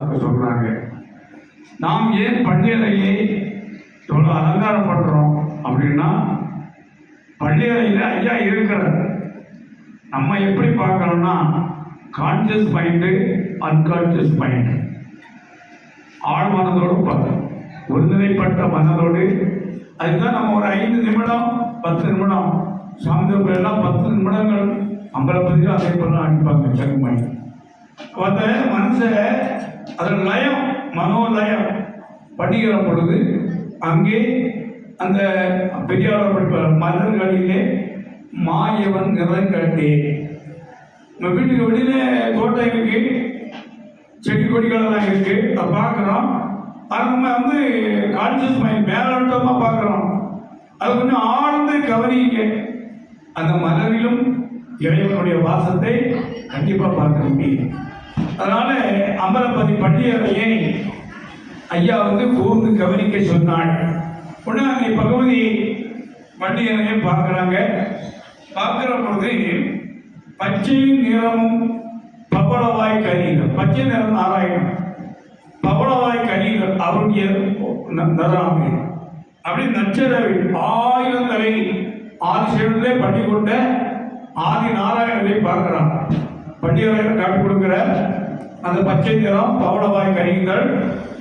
சொல்றாங்க. நாம் ஏன் பள்ளியறையை இவ்வளோ அலங்காரம் பண்றோம் அப்படின்னா பள்ளியறையில் ஐயா இருக்கிறார். நம்ம எப்படி பார்க்கறோம்னா கான்சியஸ் மைண்டு அன்கான்சியஸ் மைண்டு ஆழ் மனதோடு பார்க்கணும் ஒருநிலைப்பட்ட மனதோடு. அதுதான் நம்ம ஒரு ஐந்து நிமிடம் பத்து நிமிடம். சாமி எல்லாம் பத்து நிமிடங்கள். அம்பலப்பதியில் அதே போல அனுப்பாங்க செக்குமணி அந்த மனுஷன் அதன் லயம் மனோலயம் படிக்கிற பொழுது அங்கே அந்த பெரியார் படிப்பார் மலர்களிலே மாயவன் நிறங்கண்டே நம்ம வீட்டுக்கு வெளியில தோட்டம் இருக்கு செடி கொடிகளெல்லாம் இருக்கு அதை பார்க்குறோம். அது நம்ம வந்து கான்சியஸ் மைண்ட் மேலோட்டமாக பார்க்குறோம். அது கொஞ்சம் ஆழ்ந்து கவனிங்க அந்த மலரிலும் இறைவனுடைய வாசத்தை கண்டிப்பாக பார்க்க முடியும் அதனால அமரபதி பள்ளியறையை ஐயா வந்து கூர்ந்து கவனிக்க சொன்னாள்? உடனே அங்கே பகவதி பள்ளியறையை பார்க்குறாங்க. பார்க்குற பொழுது பச்சை நிறமும் பவளவாய் கனிகள் பச்சை நிறம் நாராயணன். பவளவாய் கனிகள் அவருடைய ந- அப்படி நச்சரவி ஆயிரம் தலை ஆறு சேவத்திலே பண்ணி கொண்ட ஆதி நாராயணனை பார்க்கிறான். பள்ளியறையில் காட்டி கொடுக்கிற அந்த பச்சை நிறம் பவளவாய் கனிகள்